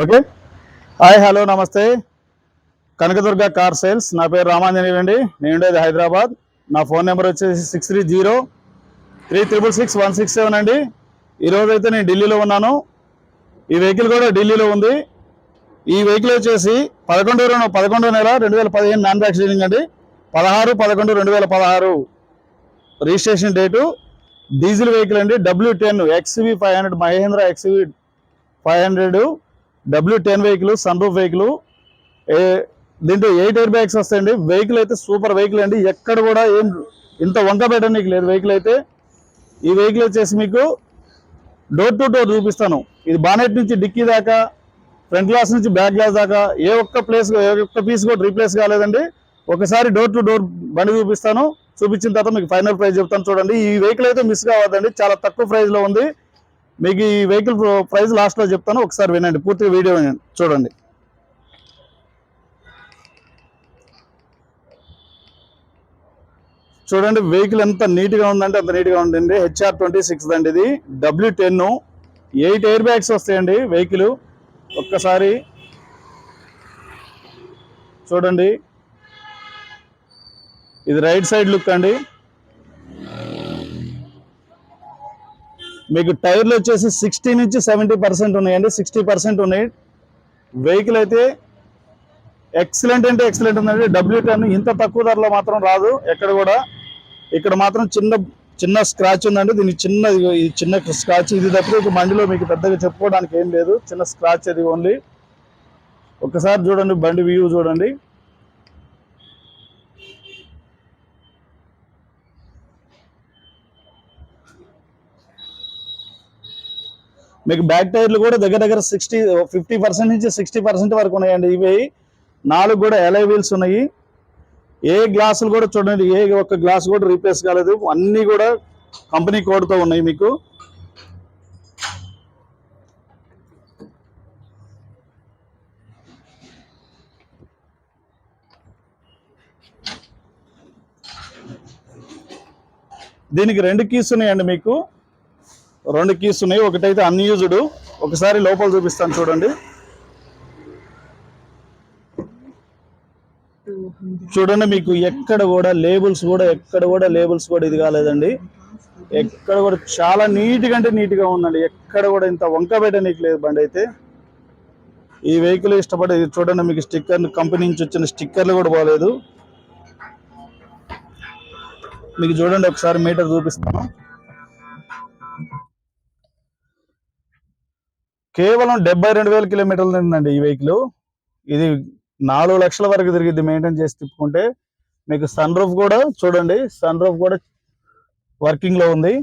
Okay. Hi hello నమస్తే. Kanakadurga car sales. నా పేరు రామాంజనేయులు అండి. నేను ఉండేది హైదరాబాద్. నా ఫోన్ నెంబర్ వచ్చేసి six three zero three triple six one six seven అండి. ఈరోజు అయితే నేను ఢిల్లీలో ఉన్నాను. ఈ వెహికల్ కూడా ఢిల్లీలో ఉంది. ఈ వెహికల్ వచ్చేసి పదకొండు రెండు పదకొండు నెల రెండు వేల పదిహేను మ్యానుఫ్యాక్చరింగ్ అండి. పదహారు పదకొండు రెండు వేల పదహారు రిజిస్ట్రేషన్ డేటు. డీజిల్ వెహికల్ అండి. W ten XUV five hundred Mahindra XUV five hundred. W ten vehicle sun roof vehicle దీంట్లో ఎయిట్ ఎయిర్ బ్యాగ్స్ వస్తాయండి. వెహికల్ అయితే సూపర్ వెహికల్ అండి. ఎక్కడ కూడా ఏం ఇంత వంక పెట్టడానికి లేదు. వెహికల్ అయితే ఈ వెహికల్ వచ్చేసి మీకు డోర్ టు డోర్ చూపిస్తాను. ఇది బానెట్ నుంచి డిక్కీ దాకా ఫ్రంట్ గ్లాస్ నుంచి బ్యాక్ గ్లాస్ దాకా ఏ ఒక్క ప్లేస్ ఏ ఒక్క పీస్ కూడా రీప్లేస్ కాలేదండి. ఒకసారి డోర్ టు డోర్ బండి చూపిస్తాను. చూపించిన తర్వాత మీకు ఫైనల్ ప్రైస్ చెప్తాను చూడండి. ఈ వెహికల్ అయితే మిస్ కావద్దండి. చాలా తక్కువ ప్రైస్లో ఉంది. మీకు ఈ వెహికల్ ప్రైస్ లాస్ట్లో చెప్తాను ఒకసారి వినండి పూర్తి వీడియో చూడండి. చూడండి వెహికల్ ఎంత నీట్గా ఉందంటే అంత నీట్గా ఉందండి. హెచ్ఆర్ ట్వంటీ సిక్స్ అండి ఇది. W ten eight air bags వస్తాయండి వెహికల్ ఒక్కసారి చూడండి. ఇది రైట్ సైడ్ లుక్ అండి. మీకు టైర్లు వచ్చేసి సిక్స్టీ నుంచి సెవెంటీ పర్సెంట్ ఉన్నాయండి. సిక్స్టీ పర్సెంట్ ఉన్నాయి. వెహికల్ అయితే ఎక్సలెంట్ అంటే ఎక్సలెంట్ ఉందండి. డబ్ల్యూ టెన్ ఇంత తక్కువ ధరలో మాత్రం రాదు. ఎక్కడ కూడా. ఇక్కడ మాత్రం చిన్న చిన్న స్క్రాచ్ ఉందండి. దీనికి చిన్న ఈ చిన్న స్క్రాచ్ ఇది తప్పితే బండిలో మీకు పెద్దగా చెప్పుకోవడానికి ఏం లేదు. చిన్న స్క్రాచ్ అది ఓన్లీ ఒకసారి చూడండి బండి వ్యూ చూడండి. మీకు బ్యాక్ టైర్లు కూడా దగ్గర దగ్గర సిక్స్టీ ఫిఫ్టీ పర్సెంట్ నుంచి సిక్స్టీ పర్సెంట్ వరకు ఉన్నాయండి. ఇవి నాలుగు కూడా ఎలై వీల్స్ ఉన్నాయి. ఏ గ్లాసులు కూడా చూడండి ఏ ఒక్క గ్లాస్ కూడా రీప్లేస్ కాలేదు. అన్నీ కూడా కంపెనీ కోడ్తో ఉన్నాయి మీకు. దీనికి రెండు కీస్ ఉన్నాయండి మీకు. రెండు కీస్ ఉన్నాయి. ఒకటైతే అన్యూజ్డ్ ఒకసారి లోపల చూపిస్తాను చూడండి. చూడండి మీకు ఎక్కడ కూడా లేబుల్స్ కూడా ఎక్కడ కూడా లేబుల్స్ కూడా ఇది కాలేదండి. ఎక్కడ కూడా చాలా నీట్గా అంటే నీట్గా ఉందండి. ఎక్కడ కూడా ఇంత వంక పెట్టనీకి లేదు బండి అయితే. ఈ వెహికల్ ఇష్టపడే చూడండి మీకు స్టిక్కర్ కంపెనీ నుంచి వచ్చిన స్టిక్కర్లు కూడా బాగాలేదు మీకు చూడండి ఒకసారి మీటర్ చూపిస్తాను. కేవలం డెబ్బై రెండు వేల కిలోమీటర్లు తిందండి ఈ వెహికల్. ఇది నాలుగు లక్షల వరకు తిరిగిద్ది మెయింటైన్ చేసి తిప్పుకుంటే. మీకు సన్ రూఫ్ కూడా చూడండి సన్ రూఫ్ కూడా వర్కింగ్లో ఉంది.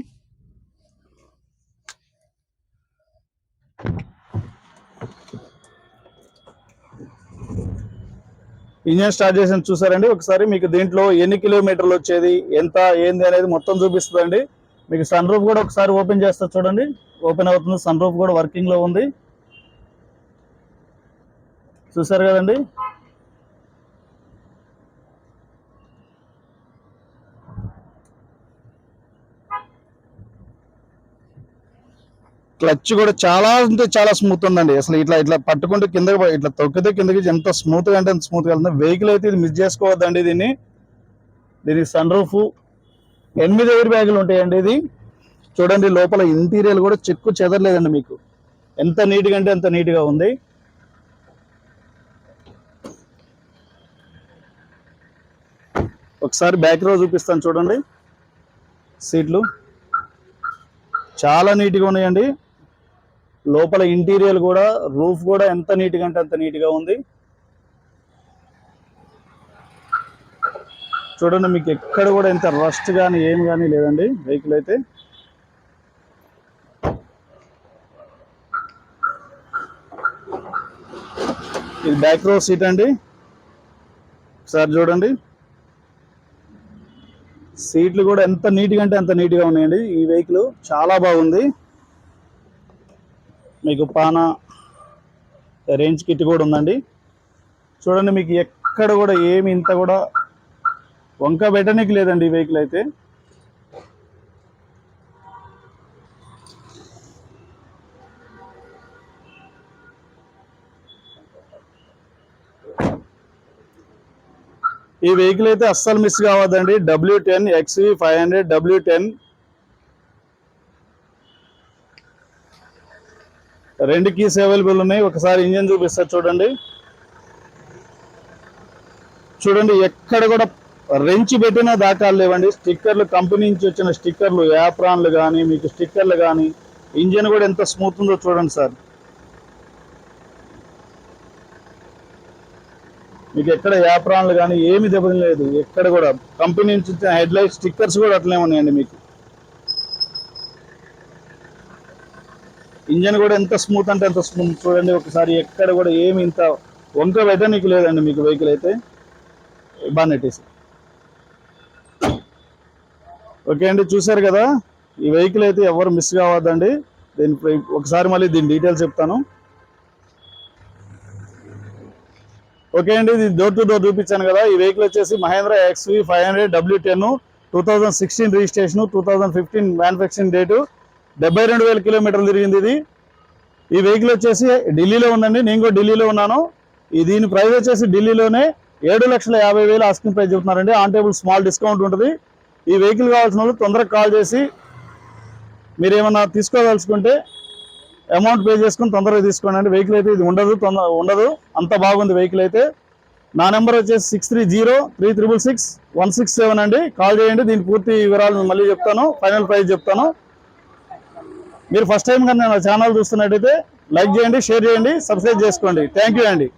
ఇంజన్ స్టార్ట్ చేసిన చూసారండి. ఒకసారి మీకు దీంట్లో ఎన్ని కిలోమీటర్లు వచ్చేది ఎంత ఏంది అనేది మొత్తం చూపిస్తుందండి. మీకు సన్ రూఫ్ కూడా ఒకసారి ఓపెన్ చేస్తా చూడండి. ఓపెన్ అవుతుంది సన్ రూఫ్ కూడా వర్కింగ్లో ఉంది. చూసారు కదండి? క్లచ్ కూడా చాలా అంటే చాలా స్మూత్ ఉందండి. అసలు ఇట్లా ఇట్లా పట్టుకుంటే కిందకి ఇట్లా తొక్కితే కిందకి ఎంత స్మూత్గా అంటే అంత స్మూత్గా వెళ్తుంది వెహికల్ అయితే ఇది మిస్ చేసుకోవద్దండి దీన్ని. దీనికి సన్ రూఫ్ ఎనిమిది ఎయిర్ బ్యాగులు ఉంటాయండి ఇది. చూడండి లోపల ఇంటీరియర్ కూడా చెక్కు చెదరలేదండి మీకు. ఎంత నీట్గా అంటే అంత నీట్గా ఉంది. ఒకసారి బ్యాక్ రో చూపిస్తాను చూడండి. సీట్లు. చాలా నీట్గా ఉన్నాయండి. లోపల ఇంటీరియర్ కూడా రూఫ్ కూడా ఎంత నీట్గా అంటే అంత నీట్గా ఉంది. చూడండి మీకు ఎక్కడ కూడా ఇంత రస్ట్ కానీ ఏం కానీ లేదండి. వెహికల్ అయితే. ఇది బ్యాక్ రో సీట్ అండి. ఒకసారి చూడండి. సీట్లు కూడా ఎంత నీట్గా అంటే అంత నీట్గా ఉన్నాయండి. ఈ వెహికల్ చాలా బాగుంది. మీకు పానా రేంజ్ కిట్ కూడా ఉందండి. చూడండి మీకు ఎక్కడ కూడా ఏమి ఇంత కూడా వంక పెట్టడానికి లేదండి ఈ వెహికల్ అయితే. ఈ వెహికల్ అయితే అస్సలు miss కావద్దండి. W ten XUV five hundred W ten రెండు కీస్ అవైలబుల్ ఉన్నాయి. ఒకసారి ఇంజన్ చూపిస్తారు చూడండి. చూడండి ఎక్కడ కూడా రెంచి పెట్టిన దాఖలు లేవండి. స్టిక్కర్లు కంపెనీ నుంచి వచ్చిన స్టిక్కర్లు యాప్రాన్లు కానీ మీకు స్టిక్కర్లు కానీ ఇంజన్ కూడా ఎంత స్మూత్ ఉందో చూడండి సార్. మీకు ఎక్కడ యాప్రాన్లు కానీ ఏమి దెబ్బతిలేదు ఎక్కడ కూడా కంపెనీ నుంచి వచ్చిన హెడ్ లైట్ స్టిక్కర్స్ కూడా అట్లనే ఉన్నాయండి మీకు. ఇంజన్ కూడా ఎంత స్మూత్ అంటే ఎంత స్మూత్ చూడండి ఒకసారి ఎక్కడ కూడా ఏమి ఇంత వంక పెట్టనీకి లేదండి మీకు వెహికల్ అయితే. బాగా నెట్టేసి ఓకే అండి చూశారు కదా? ఈ వెహికల్ అయితే ఎవరు మిస్ కావద్దండి. దీని ఒకసారి మళ్ళీ దీని డీటెయిల్స్ చెప్తాను. ఓకే అండి ఇది డోర్ టు డోర్ చూపించాను కదా. ఈ వెహికల్ వచ్చేసి Mahindra XUV five hundred W ten two thousand sixteen registration two thousand fifteen manufacturing date. డెబ్బై రెండు వేల కిలోమీటర్లు తిరిగింది ఇది. ఈ వెహికల్ వచ్చేసి ఢిల్లీలో ఉందండి. నేను కూడా ఢిల్లీలో ఉన్నాను. ఈ దీని ప్రైస్ వచ్చేసి ఢిల్లీలోనే ఏడు లక్షల యాభై వేలు ఆస్కింగ్ ప్రైస్ చెప్తున్నారండి. ఆన్ టేబుల్ స్మాల్ డిస్కౌంట్ ఉంటుంది. ఈ వెహికల్ కావాల్సిన వాళ్ళు తొందరగా కాల్ చేసి మీరు ఏమన్నా తీసుకోదలుచుకుంటే అమౌంట్ పే చేసుకుని తొందరగా తీసుకోండి అండి వెహికల్ అయితే ఇది ఉండదు తొందర ఉండదు. అంత బాగుంది వెహికల్ అయితే. నా నెంబర్ వచ్చేసి six three zero three triple six one six seven అండి. కాల్ చేయండి దీని పూర్తి వివరాలు మళ్ళీ చెప్తాను ఫైనల్ ప్రైస్ చెప్తాను. మీరు ఫస్ట్ టైం కానీ నా ఛానల్ చూస్తున్నట్టయితే లైక్ చేయండి షేర్ చేయండి సబ్స్క్రైబ్ చేసుకోండి. థ్యాంక్ యూ అండి.